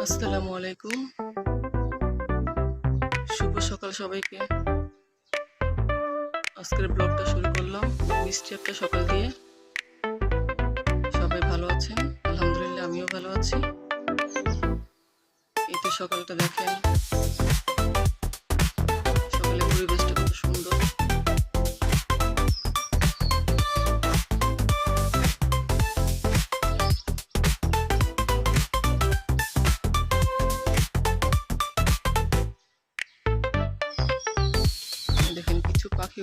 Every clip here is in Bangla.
আসসালামু আলাইকুম। শুভ সকাল সবাইকে। আজকের ব্লগটা শুরু করলাম মিষ্টি একটা সকাল দিয়ে। সবাই ভালো আছেন? আলহামদুলিল্লাহ, আমিও ভালো আছি। এই তো সকালটা দেখেন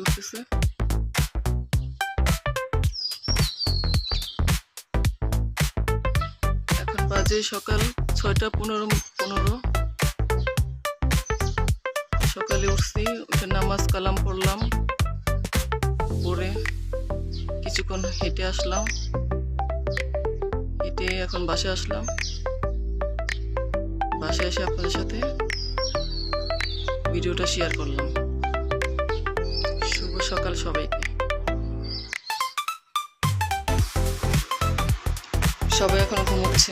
উঠতেছে এখন বাজে সকাল ছয়টা পনেরো পনেরো। সকালে উঠছি, উঠে নামাজ কালাম পড়লাম। পড়ে কিছুক্ষণ হেঁটে আসলাম। হেঁটে এখন বাসায় আসলাম। বাসায় এসে আপনাদের সাথে ভিডিওটা শেয়ার করলাম। সকাল সবাইকে সবাই এখন ঘুমোচ্ছে।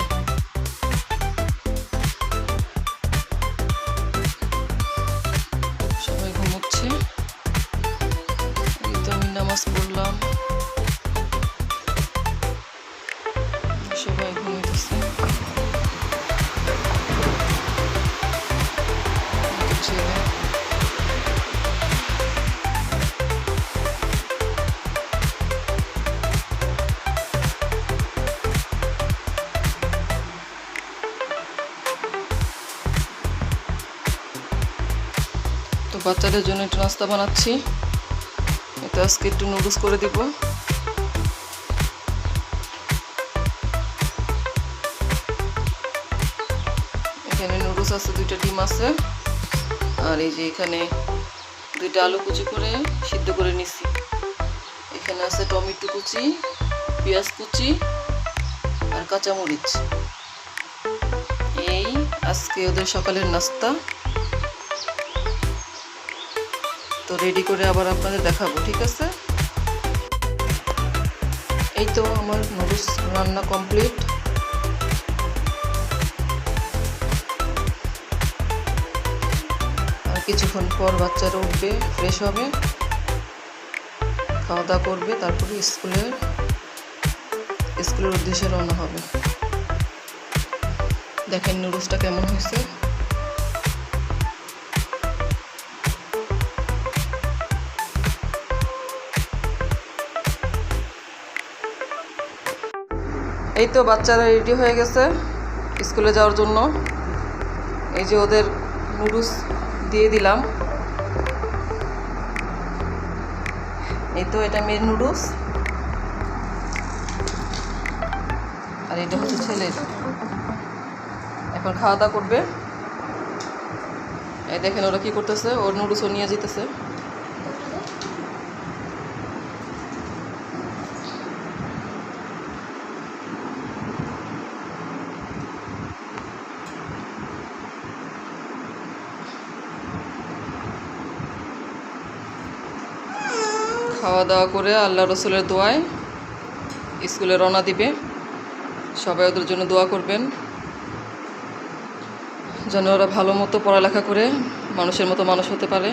সবাই ঘুমোচ্ছে। তো আমি নামাজ পড়লাম। সবাই তো বাচ্চাদের জন্য একটু নাস্তা বানাচ্ছি। এটা আজকে একটু নুডলস করে দিব। এখানে নুডলস আছে, দুইটা ডিম আছে। আর এই যে এখানে দুইটা আলু কুচি করে সিদ্ধ করে নিছি। এখানে আছে টমেটো কুচি, পেঁয়াজ কুচি আর কাঁচামরিচ। এই আজকে ওদের সকালের নাস্তা। তো রেডি করে আবার আপনাদের দেখাবো, ঠিক আছে? এই তো আমার নুডলস রান্না কমপ্লিট আর কিছুক্ষণ পর বাচ্চারা উঠবে ফ্রেশ হবে। খাওয়া দাওয়া করবে, তারপরে স্কুলের স্কুলের উদ্দেশ্যে রওনা হবে। দেখেন নুডলসটা কেমন হয়েছে। এই তো বাচ্চারা রেডি হয়ে গেছে স্কুলে যাওয়ার জন্য। এই যে ওদের নুডলস দিয়ে দিলাম। এই তো এটা মেয়ের নুডলস আর এটা হচ্ছে ছেলের। এখন খাওয়া দাওয়া করবে। এই দেখেন ওরা কি করতেছে, ওর নুডলসও নিয়ে যেতেছে খাওয়া দাওয়া করে আল্লাহ রসুলের দোয়ায় স্কুলে রওনা দিবে। সবাই ওদের জন্য দোয়া করবেন। যেন ওরা ভালো মতো পড়ালেখা করে, মানুষের মতো মানুষ হতে পারে।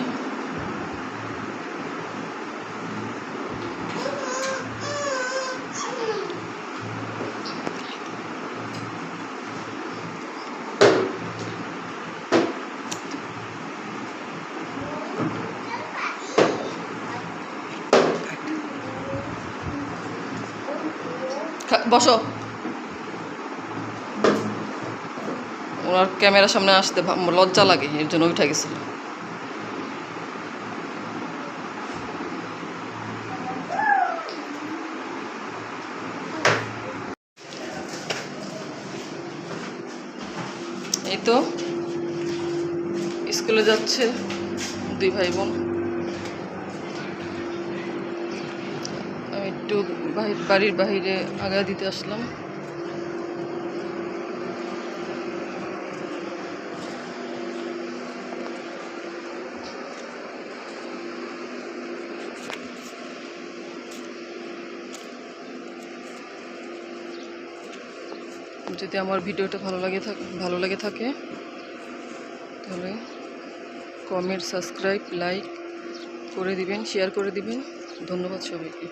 বসো। ওনার ক্যামেরার সামনে আসতে লজ্জা লাগে, এর জন্য উঠে গেছিল। এই তো, স্কুলে যাচ্ছে দুই ভাই বোন আমি একটু বাড়ির বাহিরে আগা দিতে আসলাম। যদি আমার ভিডিওটা ভালো লাগে ভালো লাগে থাকে, তাহলে কমেন্ট সাবস্ক্রাইব লাইক করে দিবেন শেয়ার করে দিবেন। ধন্যবাদ সবাইকে।